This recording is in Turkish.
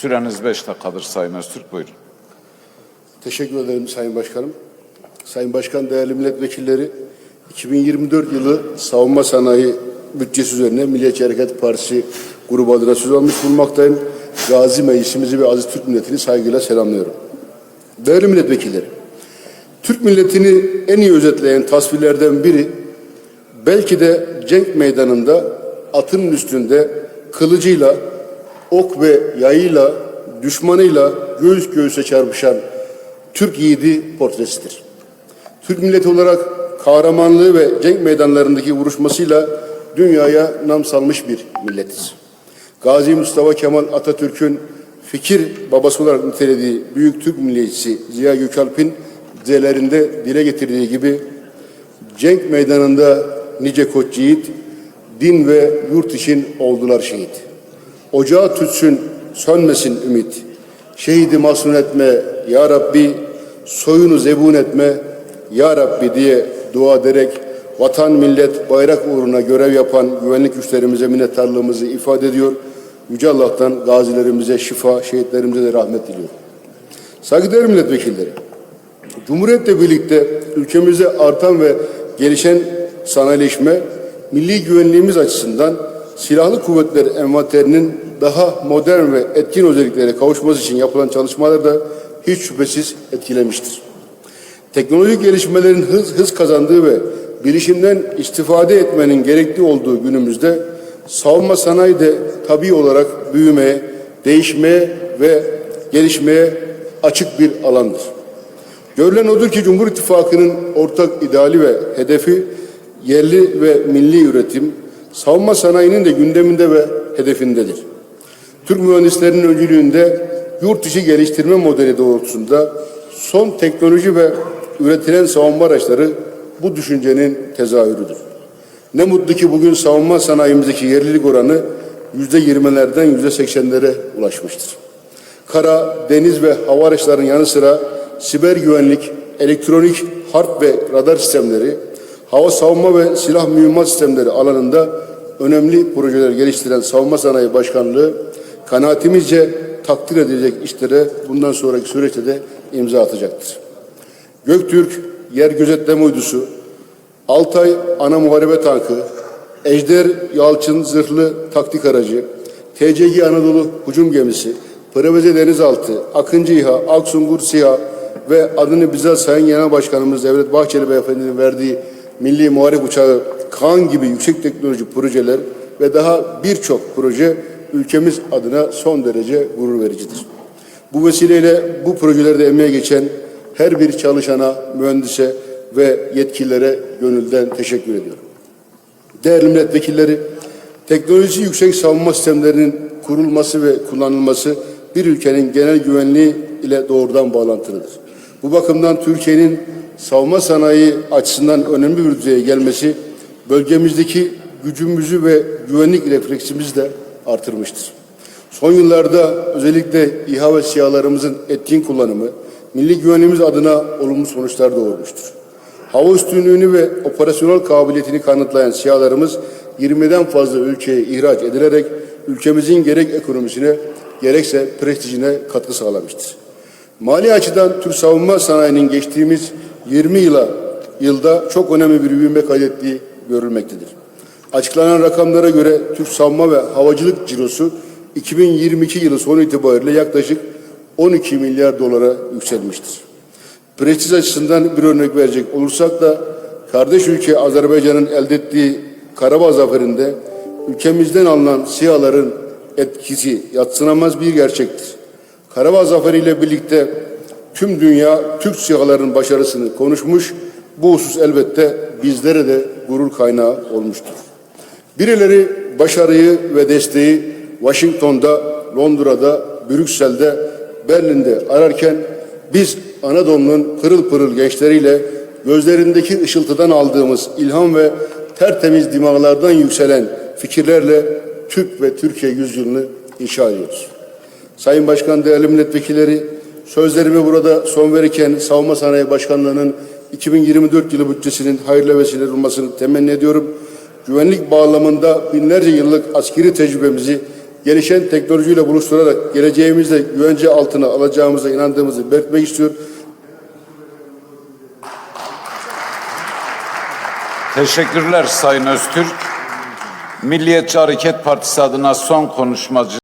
Süreniz 5 dakikadır Sayın Öztürk. Buyurun. Teşekkür ederim Sayın Başkanım. Sayın Başkan, değerli milletvekilleri, 2024 yılı savunma sanayi bütçesi üzerine Milliyetçi Hareket Partisi grubu adına söz almış bulunmaktayım. Gazi Meclisimizi ve aziz Türk milletini saygıyla selamlıyorum. Değerli milletvekilleri, Türk milletini en iyi özetleyen tasvirlerden biri, belki de cenk meydanında atın üstünde kılıcıyla, ok ve yayıyla, düşmanıyla göğüs göğüse çarpışan Türk yiğidi portresidir. Türk milleti olarak kahramanlığı ve cenk meydanlarındaki vuruşmasıyla dünyaya nam salmış bir milletiz. Gazi Mustafa Kemal Atatürk'ün fikir babası olarak nitelediği büyük Türk milliyetçisi Ziya Gökalp'in dizelerinde dile getirdiği gibi cenk meydanında nice koç yiğit, din ve yurt için oldular şehit. Ocağı tütsün, sönmesin ümit. Şehidi masum etme ya Rabbi, soyunu zebun etme ya Rabbi diye dua ederek vatan, millet, bayrak uğruna görev yapan güvenlik güçlerimize minnettarlığımızı ifade ediyor. Yüce Allah'tan gazilerimize şifa, şehitlerimize de rahmet diliyorum. Saygıdeğer milletvekilleri, Cumhuriyetle birlikte ülkemizde artan ve gelişen sanayileşme, milli güvenliğimiz açısından silahlı kuvvetler envanterinin daha modern ve etkin özelliklere kavuşması için yapılan çalışmalar da hiç şüphesiz etkilemiştir. Teknolojik gelişmelerin hız, hız kazandığı ve bilişimden istifade etmenin gerekli olduğu günümüzde savunma sanayi de tabii olarak büyümeye, değişmeye ve gelişmeye açık bir alandır. Görülen odur ki Cumhur İttifakı'nın ortak ideali ve hedefi yerli ve milli üretim, savunma sanayinin de gündeminde ve hedefindedir. Türk mühendislerinin öncülüğünde yurt içi geliştirme modeli doğrultusunda son teknoloji ve üretilen savunma araçları bu düşüncenin tezahürüdür. Ne mutlu ki bugün savunma sanayimizdeki yerlilik oranı yüzde yirmilerden yüzde seksenlere ulaşmıştır. Kara, deniz ve hava araçlarının yanı sıra siber güvenlik, elektronik, harp ve radar sistemleri, hava savunma ve silah mühimmat sistemleri alanında önemli projeler geliştiren Savunma Sanayi Başkanlığı kanaatimizce takdir edilecek işlere bundan sonraki süreçte de imza atacaktır. Göktürk yer gözetleme uydusu, Altay ana muharebe tankı, Ejder Yalçın zırhlı taktik aracı, TCG Anadolu hücum gemisi, Preveze denizaltı, Akıncı İHA, Aksungur SİHA ve adını bize Sayın Genel Başkanımız Devlet Bahçeli Beyefendi'nin verdiği Milli Muharip Uçağı Kaan gibi yüksek teknoloji projeler ve daha birçok proje ülkemiz adına son derece gurur vericidir. Bu vesileyle bu projelerde emeğe geçen her bir çalışana, mühendise ve yetkililere gönülden teşekkür ediyorum. Değerli milletvekilleri, teknolojisi yüksek savunma sistemlerinin kurulması ve kullanılması bir ülkenin genel güvenliği ile doğrudan bağlantılıdır. Bu bakımdan Türkiye'nin savunma sanayi açısından önemli bir düzeye gelmesi bölgemizdeki gücümüzü ve güvenlik refleksimizi de artırmıştır. Son yıllarda özellikle İHA ve SİHA'larımızın etkin kullanımı milli güvenliğimiz adına olumlu sonuçlar doğurmuştur. Hava üstünlüğünü ve operasyonel kabiliyetini kanıtlayan SİHA'larımız 20'den fazla ülkeye ihraç edilerek ülkemizin gerek ekonomisine gerekse prestijine katkı sağlamıştır. Mali açıdan Türk savunma sanayinin geçtiğimiz 20 yıla yılda çok önemli bir büyüme kaydettiği görülmektedir. Açıklanan rakamlara göre Türk savunma ve havacılık cirosu 2022 yılı sonu itibariyle yaklaşık 12 milyar dolara yükselmiştir. Prestij açısından bir örnek verecek olursak da kardeş ülke Azerbaycan'ın elde ettiği Karabağ zaferinde ülkemizden alınan SİHA'ların etkisi yatsınamaz bir gerçektir. Karabağ Zaferi ile birlikte tüm dünya Türk SİHA'ların başarısını konuşmuş, bu husus elbette bizlere de gurur kaynağı olmuştur. Birileri başarıyı ve desteği Washington'da, Londra'da, Brüksel'de, Berlin'de ararken biz Anadolu'nun pırıl pırıl gençleriyle gözlerindeki ışıltıdan aldığımız ilham ve tertemiz dimağlardan yükselen fikirlerle Türk ve Türkiye yüzyılını inşa ediyoruz. Sayın Başkan, değerli milletvekilleri, Sözlerimi burada son verirken Savunma Sanayi Başkanlığı'nın 2024 yılı bütçesinin hayırlı vesileler olmasını temenni ediyorum. Güvenlik bağlamında binlerce yıllık askeri tecrübemizi gelişen teknolojiyle buluşturarak geleceğimizde güvence altına alacağımıza inandığımızı belirtmek istiyorum. Teşekkürler Sayın Öztürk. Milliyetçi Hareket Partisi adına son konuşmacı